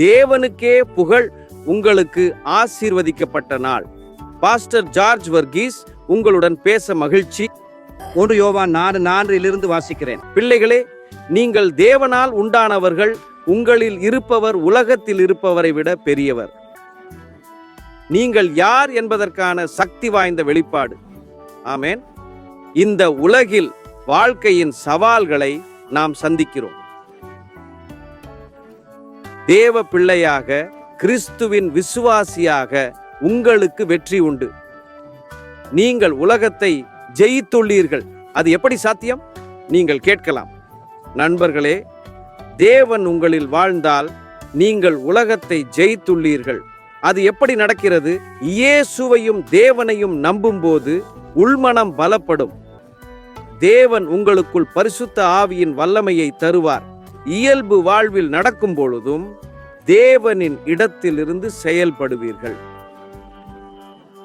தேவனுக்கே புகழ் உங்களுக்கு ஆசீர்வதிக்கப்பட்ட நாள். பாஸ்டர் ஜார்ஜ் வர்கீஸ் உங்களுடன் பேச மகிழ்ச்சி. ஒன்று யோவான் நாலு நான்கிலிருந்து வாசிக்கிறேன். பிள்ளைகளே நீங்கள் தேவனால் உண்டானவர்கள் உங்களில் இருப்பவர் உலகத்தில் இருப்பவரை விட பெரியவர். நீங்கள் யார் என்பதற்கான சக்தி வாய்ந்த வெளிப்பாடு. ஆமேன். இந்த உலகில் வாழ்க்கையின் சவால்களை நாம் சந்திக்கிறோம். தேவ பிள்ளையாக கிறிஸ்துவின் விசுவாசியாக உங்களுக்கு வெற்றி உண்டு. நீங்கள் உலகத்தை ஜெயித்துள்ளீர்கள். அது எப்படி சாத்தியம்? நீங்கள் கேட்கலாம். நண்பர்களே தேவன் உங்களில் வாழ்ந்தால் நீங்கள் உலகத்தை ஜெயித்துள்ளீர்கள். அது எப்படி நடக்கிறது? இயேசுவையும் தேவனையும் நம்பும்போது உள்மனம் பலப்படும். தேவன் உங்களுக்குள் பரிசுத்த ஆவியின் வல்லமையை தருவார். இயல்பு வாழ்வில் நடக்கும் பொழுதும் தேவனின் இடத்திலிருந்து செயல்படுவீர்கள்.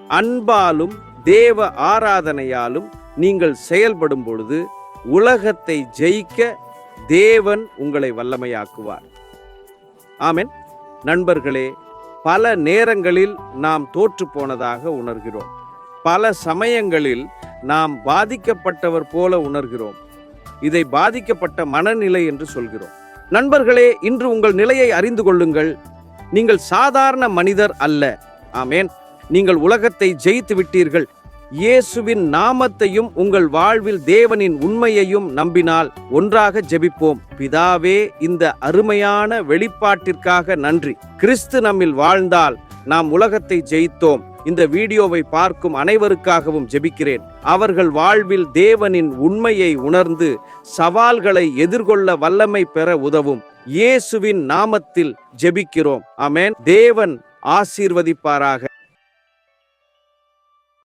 அன்பாலும் தேவ ஆராதனையாலும் நீங்கள் செயல்படும் பொழுது உலகத்தை ஜெயிக்க தேவன் உங்களை வல்லமையாக்குவார். ஆமென். நண்பர்களே பல நேரங்களில் நாம் தோற்று போனதாக உணர்கிறோம். பல சமயங்களில் நாம் பாதிக்கப்பட்டவர் போல உணர்கிறோம். இதை பாதிக்கப்பட்ட மனநிலை என்று சொல்கிறோம். நண்பர்களே இன்று உங்கள் நிலையை அறிந்து கொள்ளுங்கள். நீங்கள் சாதாரண மனிதர் அல்ல. ஆமேன். நீங்கள் உலகத்தை ஜெயித்து விட்டீர்கள். இயேசுவின் நாமத்தையும் உங்கள் வாழ்வில் தேவனின் உண்மையையும் நம்பினால் ஒன்றாக ஜெபிப்போம். பிதாவே இந்த அருமையான வெளிப்பாட்டிற்காக நன்றி. கிறிஸ்து நம்மில் வாழ்ந்தால் நாம் உலகத்தை ஜெயித்தோம். இந்த வீடியோவை பார்க்கும் அனைவருக்காகவும் ஜெபிக்கிறேன். அவர்கள் வாழ்வில் தேவனின் உண்மையை உணர்ந்து சவால்களை எதிர்கொள்ள வல்லமை பெற உதவும். இயேசுவின் நாமத்தில் ஜெபிக்கிறோம். அமேன் தேவன் ஆசீர்வதிப்பாராக.